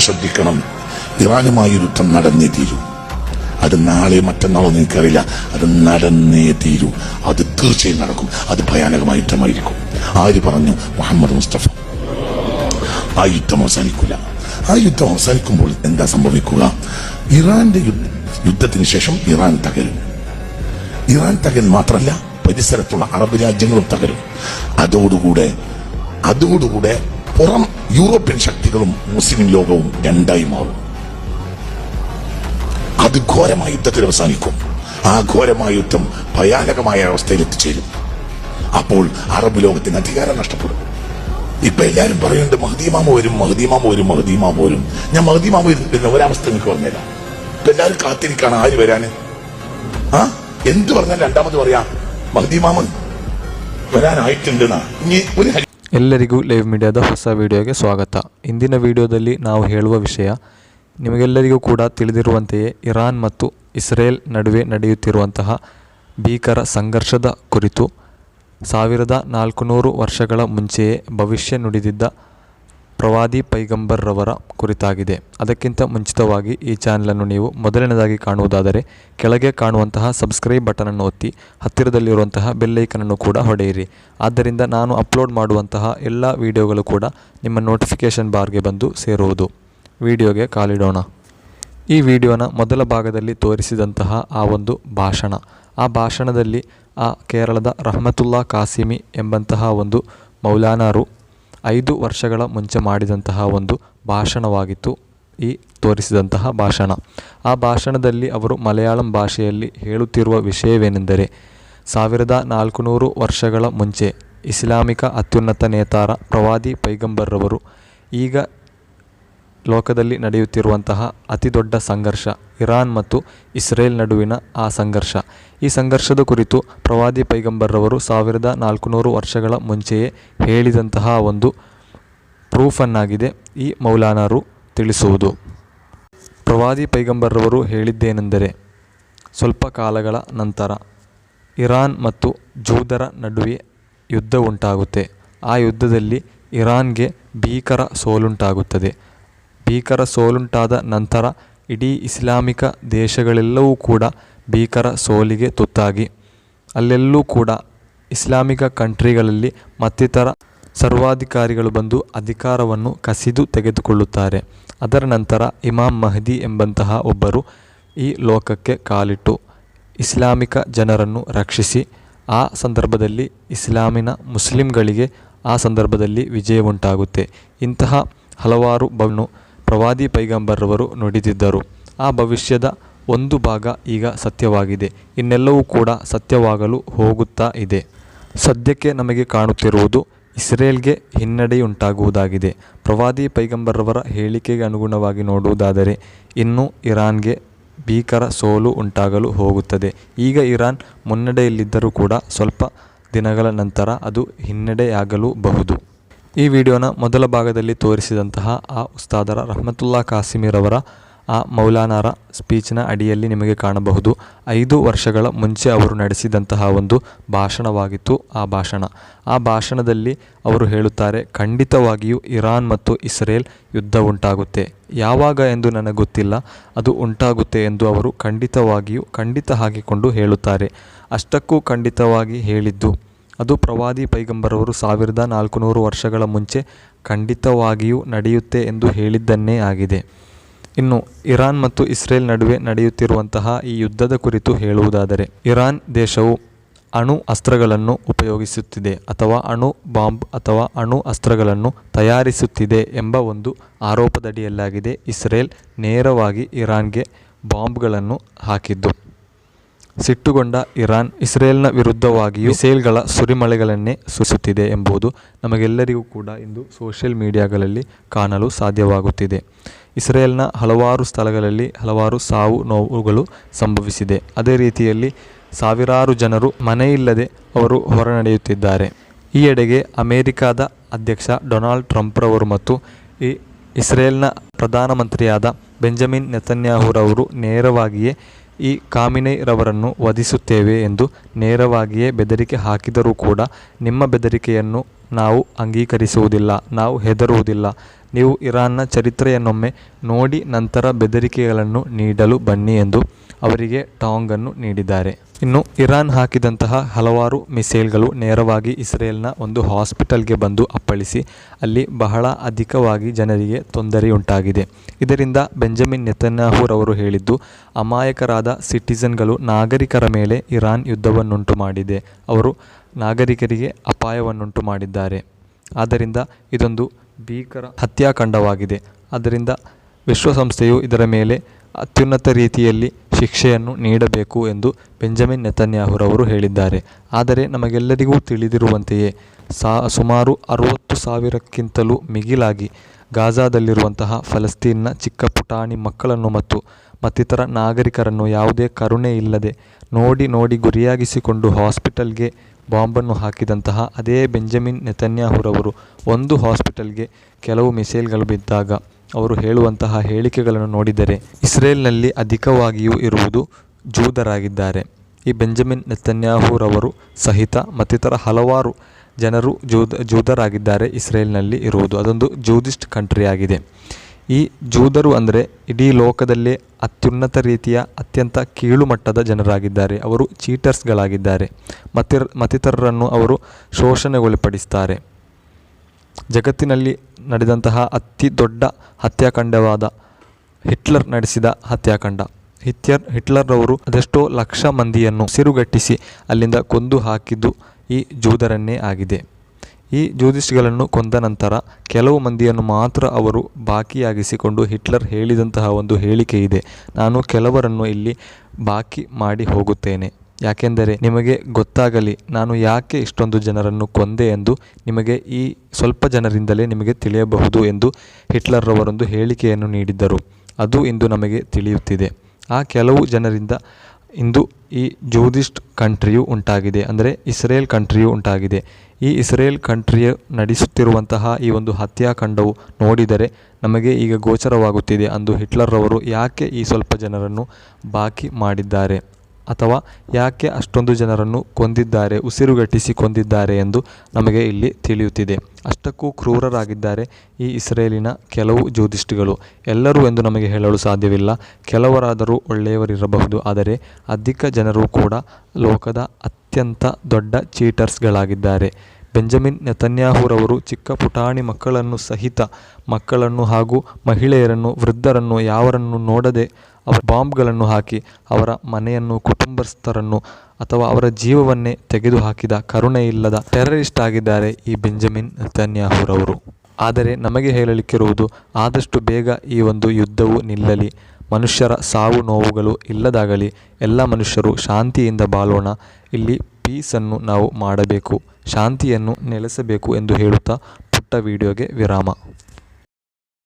ശ്രദ്ധിക്കണം. ഇറാനുമായി യുദ്ധം നടന്നേ തീരൂ. അത് നാളെ മറ്റന്നാളോ നിനക്കറിയില്ല. അത് നടന്നേ തീരൂ. അത് തീർച്ചയായും നടക്കും. അത് ഭയാനകമായ യുദ്ധമായിരിക്കും. ആര് പറഞ്ഞു? മുഹമ്മദ് മുസ്തഫ. ആ യുദ്ധം അവസാനിക്കില്ല ആ യുദ്ധം അവസാനിക്കുമ്പോൾ എന്താ സംഭവിക്കുക? ഇറാന്റെ യുദ്ധ- യുദ്ധത്തിന് ശേഷം ഇറാൻ തകരും. ഇറാൻ തകൻ മാത്രമല്ല പരിസരത്തുള്ള അറബ് രാജ്യങ്ങളും തകരും. അതോടുകൂടെ അതോടുകൂടെ പുറം യൂറോപ്യൻ ശക്തികളും മുസ്ലിം ലോകവും രണ്ടായി മാറും. അത് ഘോരമായ യുദ്ധത്തിൽ അവസാനിക്കും. ആ ഘോരമായ യുദ്ധം ഭയാനകമായ അവസ്ഥയിൽ എത്തിച്ചേരും. അപ്പോൾ അറബ് ലോകത്തിന് അധികാരം നഷ്ടപ്പെടും. ഇപ്പൊ എല്ലാരും പറയുന്നുണ്ട് മഹദീമാമ വരും മഹദീമാമ വരും മഹദീമാമ വരും. ഞാൻ മഹദീമാമ വരും ഒരവസ്ഥ എനിക്ക് പറഞ്ഞുതരാം. ഇപ്പൊ എല്ലാരും കാത്തിരിക്കാണ് ആര് വരാന്? ആ? എന്ത് പറഞ്ഞാൽ രണ്ടാമത് പറയാ മഹദീമാമ വരാനായിട്ടുണ്ട് ഇനി ഒരു ಎಲ್ಲರಿಗೂ ಲೈವ್ ಮೀಡಿಯಾದ ಹೊಸ ವಿಡಿಯೋಗೆ ಸ್ವಾಗತ. ಇಂದಿನ ವಿಡಿಯೋದಲ್ಲಿ ನಾವು ಹೇಳುವ ವಿಷಯ, ನಿಮಗೆಲ್ಲರಿಗೂ ಕೂಡ ತಿಳಿದಿರುವಂತೆಯೇ ಇರಾನ್ ಮತ್ತು ಇಸ್ರೇಲ್ ನಡುವೆ ನಡೆಯುತ್ತಿರುವಂತಹ ಭೀಕರ ಸಂಘರ್ಷದ ಕುರಿತು ಸಾವಿರದ ನಾಲ್ಕುನೂರು ವರ್ಷಗಳ ಮುಂಚೆಯೇ ಭವಿಷ್ಯ ನುಡಿದಿದ್ದ ಪ್ರವಾದಿ ಪೈಗಂಬರ್ರವರ ಕುರಿತಾಗಿದೆ. ಅದಕ್ಕಿಂತ ಮುಂಚಿತವಾಗಿ ಈ ಚಾನಲನ್ನು ನೀವು ಮೊದಲನೇದಾಗಿ ಕಾಣುವುದಾದರೆ ಕೆಳಗೆ ಕಾಣುವಂತಹ ಸಬ್ಸ್ಕ್ರೈಬ್ ಬಟನನ್ನು ಒತ್ತಿ ಹತ್ತಿರದಲ್ಲಿರುವಂತಹ ಬೆಲ್ಲೈಕನನ್ನು ಕೂಡ ಹೊಡೆಯಿರಿ. ಆದ್ದರಿಂದ ನಾನು ಅಪ್ಲೋಡ್ ಮಾಡುವಂತಹ ಎಲ್ಲ ವಿಡಿಯೋಗಳು ಕೂಡ ನಿಮ್ಮ ನೋಟಿಫಿಕೇಷನ್ ಬಾರ್ಗೆ ಬಂದು ಸೇರುವುದು. ವಿಡಿಯೋಗೆ ಕಾಲಿಡೋಣ. ಈ ವಿಡಿಯೋನ ಮೊದಲ ಭಾಗದಲ್ಲಿ ತೋರಿಸಿದಂತಹ ಆ ಒಂದು ಭಾಷಣ. ಆ ಭಾಷಣದಲ್ಲಿ ಆ ಕೇರಳದ ರಹಮತುಲ್ಲಾ ಕಾಸಿಮಿ ಎಂಬಂತಹ ಒಂದು ಮೌಲಾನಾರು ಐದು ವರ್ಷಗಳ ಮುಂಚೆ ಮಾಡಿದಂತಹ ಒಂದು ಭಾಷಣವಾಗಿತ್ತು, ಈ ತೋರಿಸಿದಂತಹ ಭಾಷಣ. ಆ ಭಾಷಣದಲ್ಲಿ ಅವರು ಮಲಯಾಳಂ ಭಾಷೆಯಲ್ಲಿ ಹೇಳುತ್ತಿರುವ ವಿಷಯವೇನೆಂದರೆ, ಸಾವಿರದ ನಾಲ್ಕುನೂರು ವರ್ಷಗಳ ಮುಂಚೆ ಇಸ್ಲಾಮಿಕ ಅತ್ಯುನ್ನತ ನೇತಾರ ಪ್ರವಾದಿ ಪೈಗಂಬರ್ರವರು ಈಗ ಲೋಕದಲ್ಲಿ ನಡೆಯುತ್ತಿರುವಂತಹ ಅತಿದೊಡ್ಡ ಸಂಘರ್ಷ ಇರಾನ್ ಮತ್ತು ಇಸ್ರೇಲ್ ನಡುವಿನ ಆ ಸಂಘರ್ಷ. ಈ ಸಂಘರ್ಷದ ಕುರಿತು ಪ್ರವಾದಿ ಪೈಗಂಬರ್ರವರು ಸಾವಿರದ ನಾಲ್ಕುನೂರು ವರ್ಷಗಳ ಮುಂಚೆಯೇ ಹೇಳಿದಂತಹ ಒಂದು ಪ್ರೂಫನ್ನಾಗಿದೆ ಈ ಮೌಲಾನರು ತಿಳಿಸುವುದು. ಪ್ರವಾದಿ ಪೈಗಂಬರ್ರವರು ಹೇಳಿದ್ದೇನೆಂದರೆ, ಸ್ವಲ್ಪ ಕಾಲಗಳ ನಂತರ ಇರಾನ್ ಮತ್ತು ಜೂದರ ನಡುವೆ ಯುದ್ಧ ಉಂಟಾಗುತ್ತೆ. ಆ ಯುದ್ಧದಲ್ಲಿ ಇರಾನ್ಗೆ ಭೀಕರ ಸೋಲುಂಟಾಗುತ್ತದೆ. ಭೀಕರ ಸೋಲುಂಟಾದ ನಂತರ ಇಡೀ ಇಸ್ಲಾಮಿಕ ದೇಶಗಳೆಲ್ಲವೂ ಕೂಡ ಭೀಕರ ಸೋಲಿಗೆ ತುತ್ತಾಗಿ. ಅಲ್ಲೆಲ್ಲೂ ಕೂಡ ಇಸ್ಲಾಮಿಕ ಕಂಟ್ರಿಗಳಲ್ಲಿ ಮತ್ತಿತರ ಸರ್ವಾಧಿಕಾರಿಗಳು ಬಂದು ಅಧಿಕಾರವನ್ನು ಕಸಿದು ತೆಗೆದುಕೊಳ್ಳುತ್ತಾರೆ. ಅದರ ನಂತರ ಇಮಾಮ್ ಮಹದಿ ಎಂಬಂತಹ ಒಬ್ಬರು ಈ ಲೋಕಕ್ಕೆ ಕಾಲಿಟ್ಟು ಇಸ್ಲಾಮಿಕ ಜನರನ್ನು ರಕ್ಷಿಸಿ, ಆ ಸಂದರ್ಭದಲ್ಲಿ ಇಸ್ಲಾಮಿನ ಮುಸ್ಲಿಂಗಳಿಗೆ ಆ ಸಂದರ್ಭದಲ್ಲಿ ವಿಜಯ ಉಂಟಾಗುತ್ತೆ. ಇಂತಹ ಹಲವಾರು ಬವನ್ನು ಪ್ರವಾದಿ ಪೈಗಂಬರ್ರವರು ನುಡಿದಿದ್ದರು. ಆ ಭವಿಷ್ಯದ ಒಂದು ಭಾಗ ಈಗ ಸತ್ಯವಾಗಿದೆ. ಇನ್ನೆಲ್ಲವೂ ಕೂಡ ಸತ್ಯವಾಗಲು ಹೋಗುತ್ತಾ ಇದೆ. ಸದ್ಯಕ್ಕೆ ನಮಗೆ ಕಾಣುತ್ತಿರುವುದು ಇಸ್ರೇಲ್ಗೆ ಹಿನ್ನಡೆಯುಂಟಾಗುವುದಾಗಿದೆ. ಪ್ರವಾದಿ ಪೈಗಂಬರ್ರವರ ಹೇಳಿಕೆಗೆ ಅನುಗುಣವಾಗಿ ನೋಡುವುದಾದರೆ ಇನ್ನು ಇರಾನ್ಗೆ ಭೀಕರ ಸೋಲು ಉಂಟಾಗಲು ಹೋಗುತ್ತದೆ. ಈಗ ಇರಾನ್ ಮುನ್ನಡೆಯಲ್ಲಿದ್ದರೂ ಕೂಡ ಸ್ವಲ್ಪ ದಿನಗಳ ನಂತರ ಅದು ಹಿನ್ನಡೆಯಾಗಲೂಬಹುದು. ಈ ವಿಡಿಯೋನ ಮೊದಲ ಭಾಗದಲ್ಲಿ ತೋರಿಸಿದಂತಹ ಆ ಉಸ್ತಾದರ ರಹಮತುಲ್ಲಾ ಕಾಸಿಮಿರವರ ಆ ಮೌಲಾನಾರ ಸ್ಪೀಚ್ನ ಅಡಿಯಲ್ಲಿ ನಿಮಗೆ ಕಾಣಬಹುದು. ಐದು ವರ್ಷಗಳ ಮುಂಚೆ ಅವರು ನಡೆಸಿದಂತಹ ಒಂದು ಭಾಷಣವಾಗಿತ್ತು ಆ ಭಾಷಣ. ಆ ಭಾಷಣದಲ್ಲಿ ಅವರು ಹೇಳುತ್ತಾರೆ, ಖಂಡಿತವಾಗಿಯೂ ಇರಾನ್ ಮತ್ತು ಇಸ್ರೇಲ್ ಯುದ್ಧ ಉಂಟಾಗುತ್ತೆ. ಯಾವಾಗ ಎಂದು ನನಗೆ ಗೊತ್ತಿಲ್ಲ. ಅದು ಉಂಟಾಗುತ್ತೆ ಎಂದು ಅವರು ಖಂಡಿತವಾಗಿಯೂ, ಖಂಡಿತ ಹಾಕಿಕೊಂಡು ಹೇಳುತ್ತಾರೆ. ಅಷ್ಟಕ್ಕೂ ಖಂಡಿತವಾಗಿ ಹೇಳಿದ್ದು ಅದು ಪ್ರವಾದಿ ಪೈಗಂಬರವರು ಸಾವಿರದ ನಾಲ್ಕುನೂರು ವರ್ಷಗಳ ಮುಂಚೆ ಖಂಡಿತವಾಗಿಯೂ ನಡೆಯುತ್ತೆ ಎಂದು ಹೇಳಿದ್ದನ್ನೇ ಆಗಿದೆ. ಇನ್ನು ಇರಾನ್ ಮತ್ತು ಇಸ್ರೇಲ್ ನಡುವೆ ನಡೆಯುತ್ತಿರುವಂತಹ ಈ ಯುದ್ಧದ ಕುರಿತು ಹೇಳುವುದಾದರೆ, ಇರಾನ್ ದೇಶವು ಅಣು ಅಸ್ತ್ರಗಳನ್ನು ಉಪಯೋಗಿಸುತ್ತಿದೆ ಅಥವಾ ಅಣು ಬಾಂಬ್ ಅಥವಾ ಅಣು ಅಸ್ತ್ರಗಳನ್ನು ತಯಾರಿಸುತ್ತಿದೆ ಎಂಬ ಒಂದು ಆರೋಪದಡಿಯಲ್ಲಾಗಿದೆ. ಇಸ್ರೇಲ್ ನೇರವಾಗಿ ಇರಾನ್ಗೆ ಬಾಂಬ್ಗಳನ್ನು ಹಾಕಿದ್ದು. ಸಿಟ್ಟುಗೊಂಡ ಇರಾನ್ ಇಸ್ರೇಲ್ನ ವಿರುದ್ಧವಾಗಿ ಮಿಸೈಲ್ಗಳ ಸುರಿಮಳೆಗಳನ್ನೇ ಸುರಿಸುತ್ತಿದೆ ಎಂಬುದು ನಮಗೆಲ್ಲರಿಗೂ ಕೂಡ ಇಂದು ಸೋಷಿಯಲ್ ಮೀಡಿಯಾಗಳಲ್ಲಿ ಕಾಣಲು ಸಾಧ್ಯವಾಗುತ್ತಿದೆ. ಇಸ್ರೇಲ್ನ ಹಲವಾರು ಸ್ಥಳಗಳಲ್ಲಿ ಹಲವಾರು ಸಾವು ನೋವುಗಳು ಸಂಭವಿಸಿದೆ. ಅದೇ ರೀತಿಯಲ್ಲಿ ಸಾವಿರಾರು ಜನರು ಮನೆಯಿಲ್ಲದೆ ಅವರು ಹೊರನಡೆಯುತ್ತಿದ್ದಾರೆ. ಈ ಎಡೆಗೆ ಅಮೆರಿಕಾದ ಅಧ್ಯಕ್ಷ ಡೊನಾಲ್ಡ್ ಟ್ರಂಪ್ರವರು ಮತ್ತು ಈ ಇಸ್ರೇಲ್ನ ಪ್ರಧಾನಮಂತ್ರಿಯಾದ ಬೆಂಜಮಿನ್ ನೆತನ್ಯಾಹುರವರು ನೇರವಾಗಿಯೇ ಈ ಕಾಮಿನೈ ರವರನ್ನು ವಧಿಸುತ್ತೇವೆ ಎಂದು ನೇರವಾಗಿಯೇ ಬೆದರಿಕೆ ಹಾಕಿದರೂ ಕೂಡ ನಿಮ್ಮ ಬೆದರಿಕೆಯನ್ನು ನಾವು ಅಂಗೀಕರಿಸುವುದಿಲ್ಲ, ನಾವು ಹೆದರುವುದಿಲ್ಲ. ನೀವು ಇರಾನ್ನ ಚರಿತ್ರೆಯನ್ನೊಮ್ಮೆ ನೋಡಿ ನಂತರ ಬೆದರಿಕೆಗಳನ್ನು ನೀಡಲು ಬನ್ನಿ ಎಂದು ಅವರಿಗೆ ಟಾಂಗ್ ಅನ್ನು ನೀಡಿದ್ದಾರೆ. ಇನ್ನು ಇರಾನ್ ಹಾಕಿದಂತಹ ಹಲವಾರು ಮಿಸೈಲ್ಗಳು ನೇರವಾಗಿ ಇಸ್ರೇಲ್ನ ಒಂದು ಹಾಸ್ಪಿಟಲ್ಗೆ ಬಂದು ಅಪ್ಪಳಿಸಿ, ಅಲ್ಲಿ ಬಹಳ ಅಧಿಕವಾಗಿ ಜನರಿಗೆ ತೊಂದರೆಯುಂಟಾಗಿದೆ. ಇದರಿಂದ ಬೆಂಜಮಿನ್ ನೆತನ್ಯಾಹುರವರು ಹೇಳಿದ್ದು, ಅಮಾಯಕರಾದ ಸಿಟಿಸನ್ಗಳು ನಾಗರಿಕರ ಮೇಲೆ ಇರಾನ್ ಯುದ್ಧವನ್ನುಂಟು ಮಾಡಿದೆ. ಅವರು ನಾಗರಿಕರಿಗೆ ಅಪಾಯವನ್ನುಂಟು ಮಾಡಿದ್ದಾರೆ. ಆದ್ದರಿಂದ ಇದೊಂದು ಭೀಕರ ಹತ್ಯಾಕಾಂಡವಾಗಿದೆ. ಆದ್ದರಿಂದ ವಿಶ್ವಸಂಸ್ಥೆಯು ಇದರ ಮೇಲೆ ಅತ್ಯುನ್ನತ ರೀತಿಯಲ್ಲಿ ಶಿಕ್ಷೆಯನ್ನು ನೀಡಬೇಕು ಎಂದು ಬೆಂಜಮಿನ್ ನೆತನ್ಯಾಹುರವರು ಹೇಳಿದ್ದಾರೆ. ಆದರೆ ನಮಗೆಲ್ಲರಿಗೂ ತಿಳಿದಿರುವಂತೆಯೇ, ಸಾ, ಸುಮಾರು ಅರುವತ್ತು ಸಾವಿರಕ್ಕಿಂತಲೂ ಮಿಗಿಲಾಗಿ ಗಾಜಾದಲ್ಲಿರುವಂತಹ ಫಲಸ್ತೀನ್ನ ಚಿಕ್ಕ ಪುಟಾಣಿ ಮಕ್ಕಳನ್ನು ಮತ್ತು ಮತ್ತಿತರ ನಾಗರಿಕರನ್ನು ಯಾವುದೇ ಕರುಣೆ ಇಲ್ಲದೆ ನೋಡಿ ನೋಡಿ ಗುರಿಯಾಗಿಸಿಕೊಂಡು ಹಾಸ್ಪಿಟಲ್ಗೆ ಬಾಂಬನ್ನು ಹಾಕಿದಂತಹ ಅದೇ ಬೆಂಜಮಿನ್ ನೆತನ್ಯಾಹುರವರು ಒಂದು ಹಾಸ್ಪಿಟಲ್ಗೆ ಕೆಲವು ಮಿಸೈಲ್ಗಳು ಬಿದ್ದಾಗ ಅವರು ಹೇಳುವಂತಹ ಹೇಳಿಕೆಗಳನ್ನು ನೋಡಿದರೆ ಇಸ್ರೇಲ್ನಲ್ಲಿ ಅಧಿಕವಾಗಿಯೂ ಇರುವುದು ಜೂದರಾಗಿದ್ದಾರೆ. ಈ ಬೆಂಜಮಿನ್ ನೆತನ್ಯಾಹುರವರು ಸಹಿತ ಮತ್ತಿತರ ಹಲವಾರು ಜನರು ಜೂದ, ಜೂದರಾಗಿದ್ದಾರೆ ಇಸ್ರೇಲ್ನಲ್ಲಿ ಇರುವುದು. ಅದೊಂದು ಜೂದಿಸ್ಟ್ ಕಂಟ್ರಿ ಆಗಿದೆ ಈ ಜೂದರು ಅಂದರೆ ಇಡೀ ಲೋಕದಲ್ಲೇ ಅತ್ಯುನ್ನತ ರೀತಿಯ ಅತ್ಯಂತ ಕೀಳುಮಟ್ಟದ ಜನರಾಗಿದ್ದಾರೆ. ಅವರು ಚೀಟರ್ಸ್ಗಳಾಗಿದ್ದಾರೆ. ಮತ್ತಿರ, ಮತ್ತಿತರರನ್ನು ಅವರು ಶೋಷಣೆಗೊಳಪಡಿಸ್ತಾರೆ. ಜಗತ್ತಿನಲ್ಲಿ ನಡೆದಂತಹ ಅತಿ ದೊಡ್ಡ ಹತ್ಯಾಕಾಂಡವಾದ ಹಿಟ್ಲರ್ ನಡೆಸಿದ ಹತ್ಯಾಕಾಂಡ. ಹಿತ್ಯರ್ ಹಿಟ್ಲರ್ರವರು ಅದೆಷ್ಟೋ ಲಕ್ಷ ಮಂದಿಯನ್ನು ಸಿರುಗಟ್ಟಿಸಿ ಅಲ್ಲಿಂದ ಕೊಂದು ಹಾಕಿದ್ದು ಈ ಜೂದರನ್ನೇ ಆಗಿದೆ. ಈ ಜೂದಿಸ್ಟ್ಗಳನ್ನು ಕೊಂದ ನಂತರ ಕೆಲವು ಮಂದಿಯನ್ನು ಮಾತ್ರ ಅವರು ಬಾಕಿಯಾಗಿಸಿಕೊಂಡು ಹಿಟ್ಲರ್ ಹೇಳಿದಂತಹ ಒಂದು ಹೇಳಿಕೆ ಇದೆ. ನಾನು ಕೆಲವರನ್ನು ಇಲ್ಲಿ ಬಾಕಿ ಮಾಡಿ ಹೋಗುತ್ತೇನೆ. ಯಾಕೆಂದರೆ ನಿಮಗೆ ಗೊತ್ತಾಗಲಿ ನಾನು ಯಾಕೆ ಇಷ್ಟೊಂದು ಜನರನ್ನು ಕೊಂದೆ ಎಂದು ನಿಮಗೆ ಈ ಸ್ವಲ್ಪ ಜನರಿಂದಲೇ ನಿಮಗೆ ತಿಳಿಯಬಹುದು ಎಂದು ಹಿಟ್ಲರ್ರವರೊಂದು ಹೇಳಿಕೆಯನ್ನು ನೀಡಿದ್ದರು. ಅದು ಇಂದು ನಮಗೆ ತಿಳಿಯುತ್ತಿದೆ. ಆ ಕೆಲವು ಜನರಿಂದ ಇಂದು ಈ ಜೂದಿಸ್ಟ್ ಕಂಟ್ರಿಯು ಉಂಟಾಗಿದೆ, ಅಂದರೆ ಇಸ್ರೇಲ್ ಕಂಟ್ರಿಯು ಉಂಟಾಗಿದೆ. ಈ ಇಸ್ರೇಲ್ ಕಂಟ್ರಿಯು ನಡೆಸುತ್ತಿರುವಂತಹ ಈ ಒಂದು ಹತ್ಯಾಕಾಂಡವು ನೋಡಿದರೆ ನಮಗೆ ಈಗ ಗೋಚರವಾಗುತ್ತಿದೆ ಅಂದು ಹಿಟ್ಲರ್ರವರು ಯಾಕೆ ಈ ಸ್ವಲ್ಪ ಜನರನ್ನು ಬಾಕಿ ಮಾಡಿದ್ದಾರೆ. ಅಥವಾ ಯಾಕೆ ಅಷ್ಟೊಂದು ಜನರನ್ನು ಕೊಂದಿದ್ದಾರೆ ಉಸಿರುಗಟ್ಟಿಸಿ ಕೊಂದಿದ್ದಾರೆ ಎಂದು ನಮಗೆ ಇಲ್ಲಿ ತಿಳಿಯುತ್ತಿದೆ. ಅಷ್ಟಕ್ಕೂ ಕ್ರೂರರಾಗಿದ್ದಾರೆ ಈ ಇಸ್ರೇಲಿನ ಕೆಲವು ಜ್ಯೋತಿಷ್ಠಿಗಳು. ಎಲ್ಲರೂ ಎಂದು ನಮಗೆ ಹೇಳಲು ಸಾಧ್ಯವಿಲ್ಲ. ಕೆಲವರಾದರೂ ಒಳ್ಳೆಯವರಿರಬಹುದು. ಆದರೆ ಅಧಿಕ ಜನರು ಕೂಡ ಲೋಕದ ಅತ್ಯಂತ ದೊಡ್ಡ ಚೀಟರ್ಸ್ಗಳಾಗಿದ್ದಾರೆ. ಬೆಂಜಮಿನ್ ನೆತನ್ಯಾಹುರವರು ಚಿಕ್ಕ ಪುಟಾಣಿ ಮಕ್ಕಳನ್ನು ಸಹಿತ ಮಕ್ಕಳನ್ನು ಹಾಗೂ ಮಹಿಳೆಯರನ್ನು, ವೃದ್ಧರನ್ನು ಯಾವರನ್ನು ನೋಡದೆ ಅವರ ಬಾಂಬ್ಗಳನ್ನು ಹಾಕಿ ಅವರ ಮನೆಯನ್ನು, ಕುಟುಂಬಸ್ಥರನ್ನು ಅಥವಾ ಅವರ ಜೀವವನ್ನೇ ತೆಗೆದುಹಾಕಿದ ಕರುಣೆ ಇಲ್ಲದ ಟೆರರಿಸ್ಟ್ ಆಗಿದ್ದಾರೆ ಈ ಬೆಂಜಮಿನ್ ನೆತನ್ಯಾಹುರವರು. ಆದರೆ ನಮಗೆ ಹೇಳಲಿಕ್ಕಿರುವುದು, ಆದಷ್ಟು ಬೇಗ ಈ ಒಂದು ಯುದ್ಧವು ನಿಲ್ಲಲಿ. ಮನುಷ್ಯರ ಸಾವು ನೋವುಗಳು ಇಲ್ಲದಾಗಲಿ. ಎಲ್ಲ ಮನುಷ್ಯರು ಶಾಂತಿಯಿಂದ ಬಾಳೋಣ. ಇಲ್ಲಿ ಪೀಸನ್ನು ನಾವು ಮಾಡಬೇಕು. ಶಾಂತಿಯನ್ನು ನೆಲೆಸಬೇಕು ಎಂದು ಹೇಳುತ್ತಾ ಪುಟ್ಟ ವಿಡಿಯೋಗೆ ವಿರಾಮ.